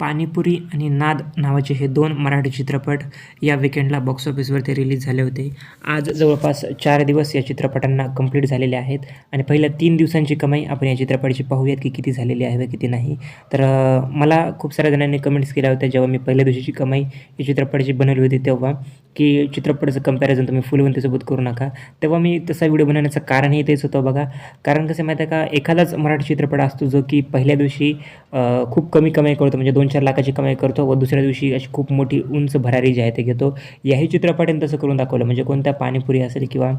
पाणीपुरी आणि नाद नावाचे हे दोन मराठी चित्रपट या विकेंडला बॉक्स ऑफिसवरती रिलीज झाले होते. आज जवळपास चार दिवस या चित्रपटांना कंप्लीट झालेले आहेत आणि पहिल्या तीन दिवसांची कमाई आपण या चित्रपटाची पाहूयात की किती झालेली आहे व किती नाही. तर मला खूप साऱ्या जणांनी कमेंट्स केल्या होत्या जेव्हा मी पहिल्या दिवशीची कमाई या चित्रपटाची बनवली होती तेव्हा की चित्रपटाचं कंपॅरिझन तुम्ही फुलवंतीसोबत करू नका. तेव्हा मी तसा व्हिडिओ बनवण्याचं कारणही तेच होतं बघा. कारण कसं माहिती आहे का? एखादाच मराठी चित्रपट असतो जो की पहिल्या दिवशी खूप कमी कमाई करतो म्हणजे दोन दोन चार लाखाची कमाई करतो व दुसऱ्या दिवशी अशी खूप मोठी उंच भरारी जी आहे ते घेतो. याही चित्रपटाने तसं करून दाखवलं. म्हणजे कोणत्या पाणीपुरी असेल किंवा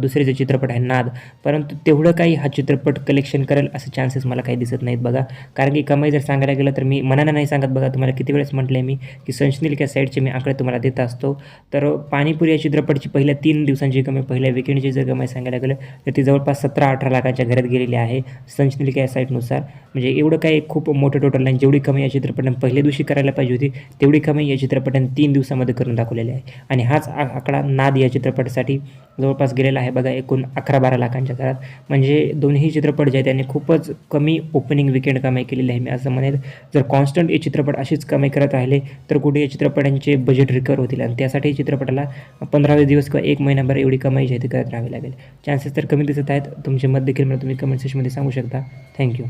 दुसरे जे चित्रपट आहे नाद. परंतु तेवढं काही हा चित्रपट कलेक्शन करेल असे चान्सेस मला काही दिसत नाहीत बघा. कारण की कमाई जर सांगायला गेलं तर मी मनानं नाही सांगत बघा तुम्हाला किती वेळेस म्हटलं आहे मी की संशनील त्या साईडचे मी आकडे तुम्हाला देत असतो. तर पाणीपुरी या चित्रपटची पहिल्या तीन दिवसांची कमाई पहिल्या विकेंडची जर कमाई सांगायला गेलं तर ती जवळपास सतरा अठरा लाखाच्या घरात गेलेली आहे संशनील या साईटनुसार म्हणजे एवढं काही खूप मोठं टोटल नाही. जेवढी कमाई या चित्रपटाने पहिल्या दिवशी करायला पाहिजे होती तेवढी कमाई या चित्रपटाने तीन दिवसामध्ये करून दाखवलेली आहे. आणि हाच आ- आकडा नाद या चित्रपटासाठी जवळपास गेलेला आहे बघा एकूण अकरा बारा लाखांच्या घरात म्हणजे दोन्ही चित्रपट जे आहेत त्यांनी खूपच कमी ओपनिंग विकेंड कमाई केलेली आहे. मी असं म्हणेल जर कॉन्स्टंट हे चित्रपट अशीच कमाई करत राहिले तर कुठे या चित्रपटांचे बजेट रिकवर होतील? आणि त्यासाठी चित्रपटाला पंधरावे दिवस किंवा एक महिनाभर एवढी कमाई जी आहे ती करत राहावी लागेल. चान्सेस तर कमी दिसत आहेत. तुमचे मत देखील मला तुम्ही कमेंट सेक्शनमध्ये सांगू शकता. थँक्यू